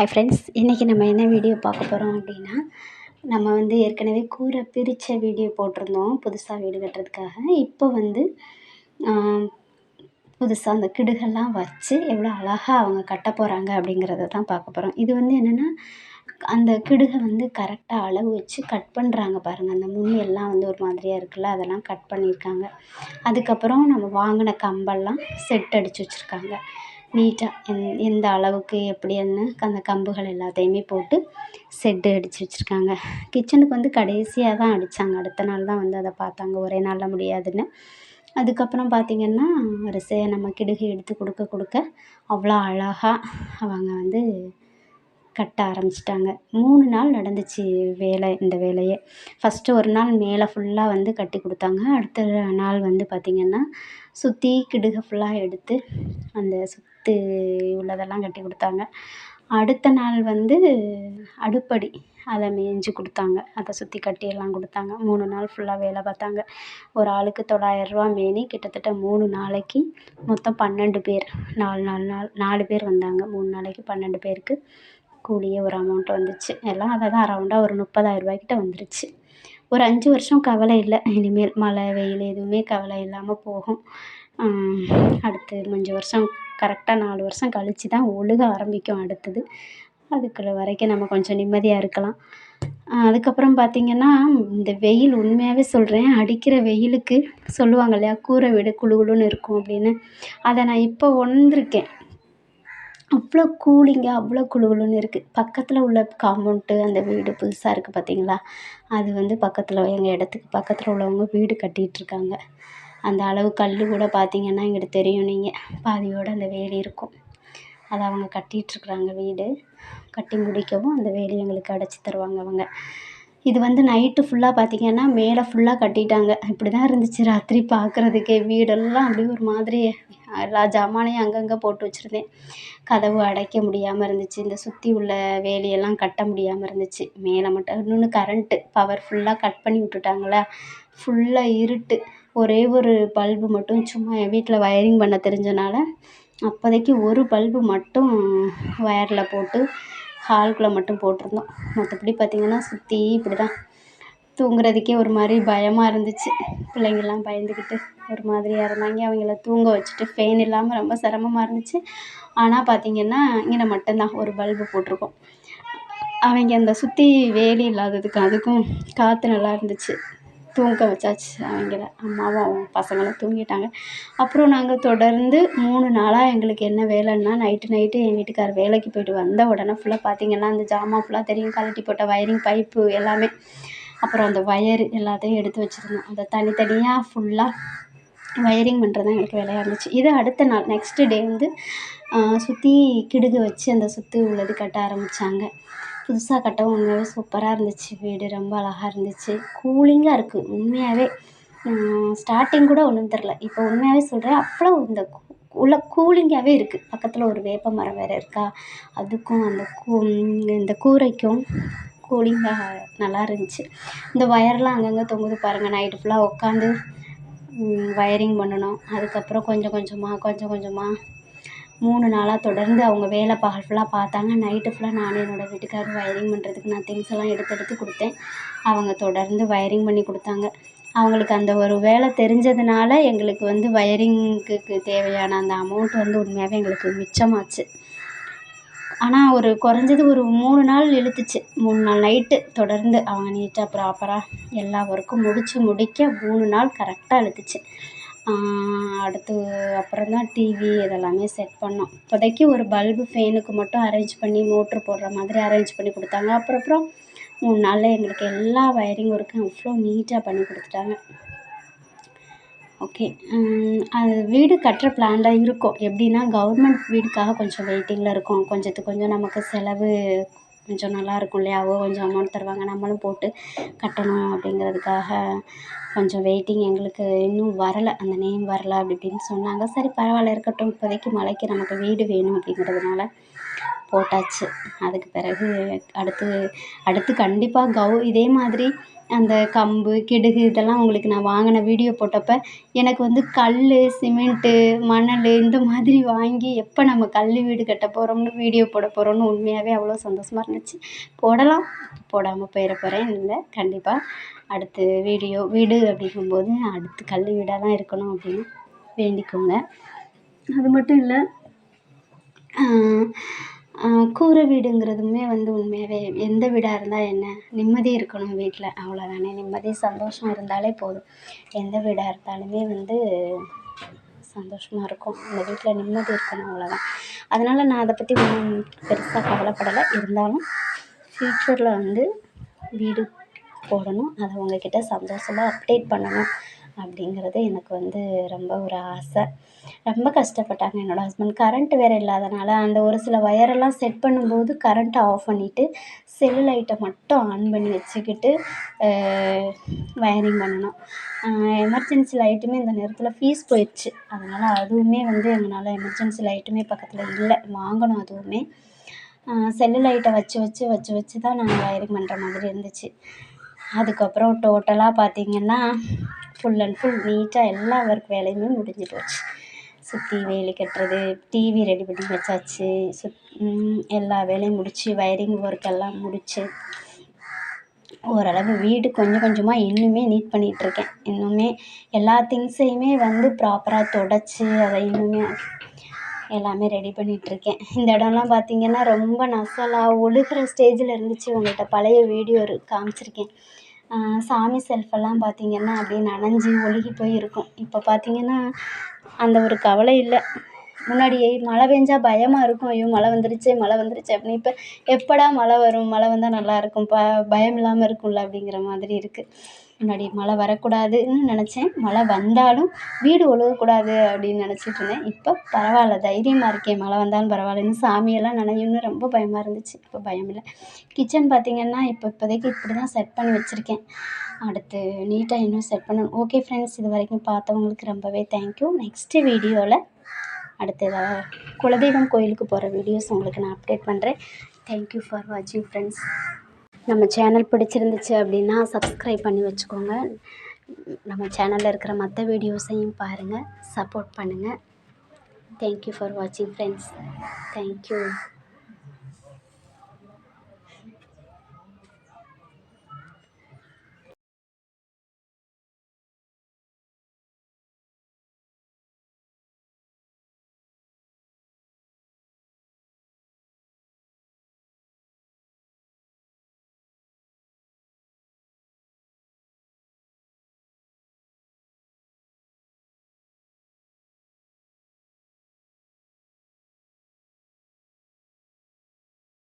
Hi friends இன்றைக்கி நம்ம என்ன வீடியோ பார்க்க போகிறோம் அப்படின்னா நம்ம வந்து ஏற்கனவே கூரை பிரித்த வீடியோ போட்டிருந்தோம் புதுசாக வீடு கட்டுறதுக்காக. இப்போ வந்து புதுசாக அந்த கிடுகெல்லாம் வச்சு எவ்வளோ அழகாக அவங்க கட்ட போகிறாங்க அப்படிங்கிறத தான் பார்க்க போகிறோம் இது வந்து என்னென்னா அந்த கிடுகை வந்து கரெக்டாக அளவு வச்சு கட் பண்ணுறாங்க பாருங்கள் அந்த முன்னெல்லாம் எல்லாம் வந்து ஒரு மாதிரியாக இருக்குல்ல அதெல்லாம் கட் பண்ணியிருக்காங்க. அதுக்கப்புறம் நம்ம வாங்கின கம்பெல்லாம் செட் அடித்து வச்சுருக்காங்க. நீட்டாக எந் எந்த அளவுக்கு எப்படின்னு அந்த கம்புகள் எல்லாத்தையுமே போட்டு செட்டு அடித்து வச்சுருக்காங்க. கிச்சனுக்கு வந்து கடைசியாக தான் அடித்தாங்க அடுத்த நாள் தான் வந்து அதை பார்த்தாங்க. ஒரே நாளில் முடியாதுன்னு. அதுக்கப்புறம் பார்த்திங்கன்னா வரிசையாக நம்ம கிடுகு எடுத்து கொடுக்க கொடுக்க அவ்வளோ அழகாக அவங்க வந்து கட்ட ஆரம்பிச்சிட்டாங்க. மூணு நாள் நடந்துச்சு வேலை இந்த வேலையே. ஃபஸ்ட்டு ஒரு நாள் மேலே ஃபுல்லாக வந்து கட்டி கொடுத்தாங்க. அடுத்த நாள் வந்து பார்த்திங்கன்னா சுற்றி கிடுகை ஃபுல்லாக எடுத்து அந்த சுற்று உள்ளதெல்லாம் கட்டி கொடுத்தாங்க. அடுத்த நாள் வந்து அடுப்படி அதை மேய்ஞ்சி கொடுத்தாங்க. அதை சுற்றி கட்டியெல்லாம் கொடுத்தாங்க. மூணு நாள் ஃபுல்லாக வேலை பார்த்தாங்க. ஒரு ஆளுக்கு தொள்ளாயிரரூவா மேனி கிட்டத்தட்ட மூணு நாளைக்கு மொத்தம் பன்னெண்டு பேர். நாலு நாலு நாள் நாலு பேர் வந்தாங்க. மூணு நாளைக்கு பன்னெண்டு பேருக்கு. கூலியே ஒரு அமௌண்ட் வந்துச்சு. எல்லாம் அதை தான் அரௌண்டாக ஒரு முப்பதாயிரரூபாய்க்கிட்ட வந்துருச்சு. ஒரு அஞ்சு வருஷம் கவலை இல்லை. இனிமேல் மழை வெயில் எதுவுமே கவலை இல்லாமல் போகும். அடுத்து அஞ்சு வருஷம் கரெக்டாக நாலு வருஷம் கழித்து தான் ஒழுக ஆரம்பிக்கும் அடுத்தது. அதுக்குள்ள வரைக்கும் நம்ம கொஞ்சம் நிம்மதியாக இருக்கலாம். அதுக்கப்புறம் பார்த்திங்கன்னா இந்த வெயில் உண்மையாகவே சொல்கிறேன் அடிக்கிற வெயிலுக்கு சொல்லுவாங்க இல்லையா கூரை வீடு குளு குளுன்னு இருக்கும் அப்படின்னு. அதை நான் இப்போ உணர்ந்திருக்கேன். அவ்வளோ கூலிங்காக அவ்வளோ குளு குளுன்னு இருக்குது பக்கத்தில் உள்ள காம்பவுண்ட்டு அந்த வீடு புதுசாக இருக்குது பார்த்தீங்களா அது வந்து பக்கத்தில் எங்கள் இடத்துக்கு பக்கத்தில் உள்ளவங்க வீடு கட்டிகிட்ருக்காங்க அந்த அளவு கல் கூட பார்த்தீங்கன்னா இங்கிட்டு தெரியும் நீங்கள் பாதியோடு அந்த வேலி இருக்கும். அதை அவங்க கட்டிகிட்ருக்குறாங்க வீடு. கட்டி முடிக்கவும் அந்த வேலி எங்களுக்கு அடைச்சி தருவாங்க அவங்க. இது வந்து நைட்டு ஃபுல்லாக பார்த்திங்கன்னா மேலே ஃபுல்லாக கட்டிட்டாங்க. இப்படி தான் இருந்துச்சு ராத்திரி பார்க்குறதுக்கே வீடெல்லாம் அப்படியே ஒரு மாதிரி எல்லா ஜாமானையும் அங்கங்கே போட்டு வச்சுருந்தேன். கதவு அடைக்க முடியாமல் இருந்துச்சு. இந்த சுற்றி உள்ள வேலியெல்லாம் கட்ட முடியாமல் இருந்துச்சு. மேலே மட்டும் இன்னொன்று கரண்ட்டு பவர் ஃபுல்லாக கட் பண்ணி விட்டுட்டாங்களா? ஃபுல்லாக இருட்டு. ஒரே ஒரு பல்பு மட்டும் சும்மா என் வீட்டில் வயரிங் பண்ண தெரிஞ்சனால அப்போதைக்கு ஒரு பல்பு மட்டும் ஒயரில் போட்டு ஹால்குள்ளே மட்டும் போட்டிருந்தோம். மற்றபடி பார்த்திங்கன்னா சுற்றி இப்படி தான் தூங்குறதுக்கே ஒரு மாதிரி பயமாக இருந்துச்சு. பிள்ளைங்கள்லாம் பயந்துக்கிட்டு ஒரு மாதிரியாக இருந்தாங்க. அவங்கள தூங்க வச்சுட்டு ஃபேன் இல்லாமல் ரொம்ப சிரமமாக இருந்துச்சு. ஆனால் பார்த்திங்கன்னா இங்கே மட்டும்தான் ஒரு பல்பு போட்டிருக்கோம். அவங்க அந்த சுற்றி வேலி இல்லாததுக்கு அதுக்கும் காற்று நல்லா இருந்துச்சு. தூங்க வச்சாச்சு. அவங்கள அம்மாவும் அவங்க பசங்களும் தூங்கிட்டாங்க. அப்புறம் நாங்கள் தொடர்ந்து மூணு நாளாக எங்களுக்கு என்ன வேலைன்னா நைட்டு நைட்டு என் வீட்டுக்கார் வேலைக்கு போய்ட்டு வந்த உடனே ஃபுல்லாக பார்த்திங்கன்னா அந்த ஜாமான் ஃபுல்லாக தெரியும். கழட்டி போட்ட வயரிங் பைப்பு எல்லாமே. அப்புறம் அந்த ஒயரு எல்லாத்தையும் எடுத்து வச்சுருந்தோம். அதை தனித்தனியாக ஃபுல்லாக வயரிங் பண்ணுறது தான் எங்களுக்கு வேலையாக இருந்துச்சு. இது அடுத்த நாள் நெக்ஸ்ட்டு டே வந்து சுற்றி கிடுகு வச்சு அந்த சுற்றி உள்ளது கட்ட ஆரம்பித்தாங்க புதுசாக கட்டவும் உண்மையாகவே சூப்பராக இருந்துச்சு. வீடு ரொம்ப அழகாக இருந்துச்சு. கூலிங்காக இருக்குது உண்மையாகவே ஸ்டார்டிங் கூட ஒன்றும் தெரில இப்போ உண்மையாகவே சொல்கிறேன் அவ்வளோ இந்த உள்ள கூலிங்காகவே இருக்குது பக்கத்தில் ஒரு வேப்ப மரம் வேறு இருக்கா? அதுக்கும் அந்த கூ இந்த கூரைக்கும் கூலிங்காக நல்லா இருந்துச்சு. இந்த ஒயர்லாம் அங்கங்கே தொங்குது பாருங்கள் நைட்டு ஃபுல்லாக உட்காந்து வயரிங் பண்ணணும். அதுக்கப்புறம் கொஞ்சம் கொஞ்சமாக கொஞ்சம் கொஞ்சமாக மூணு நாளாக தொடர்ந்து அவங்க வேலை பகல் ஃபுல்லாக பார்த்தாங்க. நைட்டு ஃபுல்லாக நானும் என்னோடய வீட்டுக்காரரும் வயரிங் பண்ணுறதுக்கு நான் திங்ஸ் எல்லாம் எடுத்து எடுத்து கொடுத்தேன். அவங்க தொடர்ந்து வயரிங் பண்ணி கொடுத்தாங்க. அவங்களுக்கு அந்த ஒரு வேலை தெரிஞ்சதுனால எங்களுக்கு வந்து வயரிங்குக்கு தேவையான அந்த அமௌண்ட் வந்து உண்மையாகவே எங்களுக்கு மிச்சமாச்சு. ஆனால் ஒரு குறைஞ்சது ஒரு மூணு நாள் இழுத்துச்சு. மூணு நாள் நைட்டு தொடர்ந்து அவங்க நீட்டாக ப்ராப்பராக எல்லா ஒர்க்கும் முடித்து முடிக்க மூணு நாள் கரெக்டாக இழுத்துச்சு. அடுத்து அப்புறம் தான் டிவி இதெல்லாமே செட் பண்ணோம். இப்போதைக்கு ஒரு பல்பு ஃபேனுக்கு மட்டும் அரேஞ்ச் பண்ணி மோட்ரு போடுற மாதிரி அரேஞ்ச் பண்ணி கொடுத்தாங்க. அப்புறம் அப்புறம் மூணு நாளில் எங்களுக்கு எல்லா வயரிங் ஒர்க்கும் அவ்வளோ நீட்டாக பண்ணி கொடுத்துட்டாங்க. ஓகே அது வீடு கட்டுற பிளானில் இருக்கோம். எப்படின்னா கவர்மெண்ட் வீடுக்காக கொஞ்சம் வெயிட்டிங்கில் இருக்கோம். கொஞ்சத்துக்கு கொஞ்சம் நமக்கு செலவு கொஞ்சம் நல்லா இருக்கும் இல்லையா? அவங்க கொஞ்சம் அமௌண்ட் தருவாங்க. நம்மளும் போட்டு கட்டணும் அப்படிங்கிறதுக்காக கொஞ்சம் வெயிட்டிங் எங்களுக்கு இன்னும் வரலை. அந்த நேம் வரலை அப்படி இப்படின்னு சொன்னாங்க. சரி பரவாயில்ல இருக்கட்டும். இப்போதைக்கு மழைக்கு நமக்கு வீடு வேணும் அப்படிங்கிறதுனால போட்டாச்சு. அதுக்கு பிறகு அடுத்து அடுத்து கண்டிப்பாக கவு இதே மாதிரி அந்த கம்பு கிடுகு இதெல்லாம் உங்களுக்கு நான் வாங்கின வீடியோ போட்டப்போ எனக்கு வந்து கல் சிமெண்ட்டு மணல் இந்த மாதிரி வாங்கி எப்போ நம்ம கல் வீடு கட்ட போகிறோம்னு வீடியோ போட போகிறோம்னு உண்மையாகவே அவ்வளோ சந்தோஷமாக இருந்துச்சு. போடலாம். போடாமல் போயிட போகிறேன் இல்லை கண்டிப்பாக அடுத்து வீடியோ வீடு அப்படிங்கும்போது அடுத்து கல் வீடாக தான் இருக்கணும் அப்படின்னு வேண்டிக்கோங்க. அது மட்டும் இல்லை கூரை வீடுங்கிறதுமே வந்து உண்மையாகவே எந்த வீடாக இருந்தால் என்ன? நிம்மதி இருக்கணும் வீட்டில் அவ்வளோதானே நிம்மதி சந்தோஷம் இருந்தாலே போதும். எந்த வீடாக இருந்தாலுமே வந்து சந்தோஷமாக இருக்கும். அந்த வீட்டில் நிம்மதி இருக்கணும் அவ்வளோதான் அதனால் நான் அதை பற்றி ஒன்றும் பெருசாக கவலைப்படலை. இருந்தாலும் ஃப்யூச்சரில் வந்து வீடு போடணும். அதை உங்கக்கிட்ட சந்தோஷமாக அப்டேட் பண்ணணும். அப்படிங்கிறது எனக்கு வந்து ரொம்ப ஒரு ஆசை. ரொம்ப கஷ்டப்பட்டாங்க என்னோடய ஹஸ்பண்ட் கரண்ட் வேறு இல்லாதனால அந்த ஒரு சில ஒயரெல்லாம் செட் பண்ணும்போது கரண்ட்டை ஆஃப் பண்ணிவிட்டு செல்லு லைட்டை மட்டும் ஆன் பண்ணி வச்சுக்கிட்டு வயரிங் பண்ணணும். எமர்ஜென்சி லைட்டுமே இந்த நேரத்தில் ஃபீஸ் போயிடுச்சு அதனால் அதுவுமே வந்து எங்களால் எமர்ஜென்சி லைட்டுமே பக்கத்தில் இல்லை. வாங்கணும் அதுவுமே. செல்லு லைட்டை வச்சு வச்சு வச்சு வச்சு தான் நாங்கள் வயரிங் பண்ணுற மாதிரி இருந்துச்சு. அதுக்கப்புறம் டோட்டலாக பார்த்திங்கன்னா ஃபுல் அண்ட் ஃபுல் நீட்டாக எல்லா ஒர்க் வேலையுமே முடிஞ்சு போச்சு. சுற்றி வேலி கட்டுறது டிவி ரெடி பண்ணி வச்சாச்சு. சுத் எல்லா வேலையும் முடித்து வயரிங் ஒர்க் எல்லாம் முடித்து ஓரளவு வீடு கொஞ்சம் கொஞ்சமாக இன்னுமே நீட் பண்ணிகிட்ருக்கேன் இன்னுமே எல்லா திங்ஸையுமே வந்து ப்ராப்பராக தொடச்சி அதை இன்னுமே எல்லாமே ரெடி பண்ணிகிட்ருக்கேன் இந்த இடம்லாம் பார்த்திங்கன்னா ரொம்ப நசலாக ஒழுகிற ஸ்டேஜில் இருந்துச்சு. உங்கள்கிட்ட பழைய வீடியோ காமிச்சிருக்கேன். சாமி செல்ஃபெல்லாம் பார்த்திங்கன்னா அப்படியே நனைஞ்சி ஒழுகி போய் இருக்கும் இப்போ பார்த்திங்கன்னா அந்த ஒரு கவலை இல்லை. முன்னாடி மழை பெஞ்சா பயமாக இருக்கும். ஐயோ மழை வந்துருச்சே மழை வந்துருச்சே அப்படின்னு. இப்போ எப்படா மழை வரும்? மழை வந்தால் நல்லாயிருக்கும் ப பயம் இல்லாமல் இருக்கும்ல அப்படிங்கிற மாதிரி இருக்குது முன்னாடி மழை வரக்கூடாதுன்னு நினச்சேன். மழை வந்தாலும் வீடு ஒழுகக்கூடாது அப்படின்னு நினச்சிட்டு இருந்தேன். இப்போ பரவாயில்ல தைரியமாக இருக்கேன். மழை வந்தாலும் பரவாயில்லன்னு சாமியெல்லாம் நனையும்னு ரொம்ப பயமாக இருந்துச்சு. இப்போ பயம் இல்லை. கிச்சன் பார்த்திங்கன்னா இப்போ இப்போதைக்கு இப்படி தான் செட் பண்ணி வச்சுருக்கேன். அடுத்து நீட்டாக இன்னும் செட் பண்ணணும். ஓகே ஃப்ரெண்ட்ஸ் இது வரைக்கும் பார்த்தவங்களுக்கு ரொம்பவே தேங்க்யூ நெக்ஸ்ட்டு வீடியோவில் அடுத்து ஏதாவது குலதெய்வம் கோயிலுக்கு போகிற வீடியோஸ் உங்களுக்கு நான் அப்டேட் பண்ணுறேன் தேங்க்யூ ஃபார் வாட்சிங் ஃப்ரெண்ட்ஸ் நம்ம சேனல் பிடிச்சிருந்துச்சு அப்படின்னா சப்ஸ்கிரைப் பண்ணி வச்சுக்கோங்க. நம்ம சேனலில் இருக்கிற மற்ற வீடியோஸையும் பாருங்கள் சப்போர்ட் பண்ணுங்கள் தேங்க்யூ ஃபார் வாட்சிங் ஃப்ரெண்ட்ஸ் தேங்க்யூ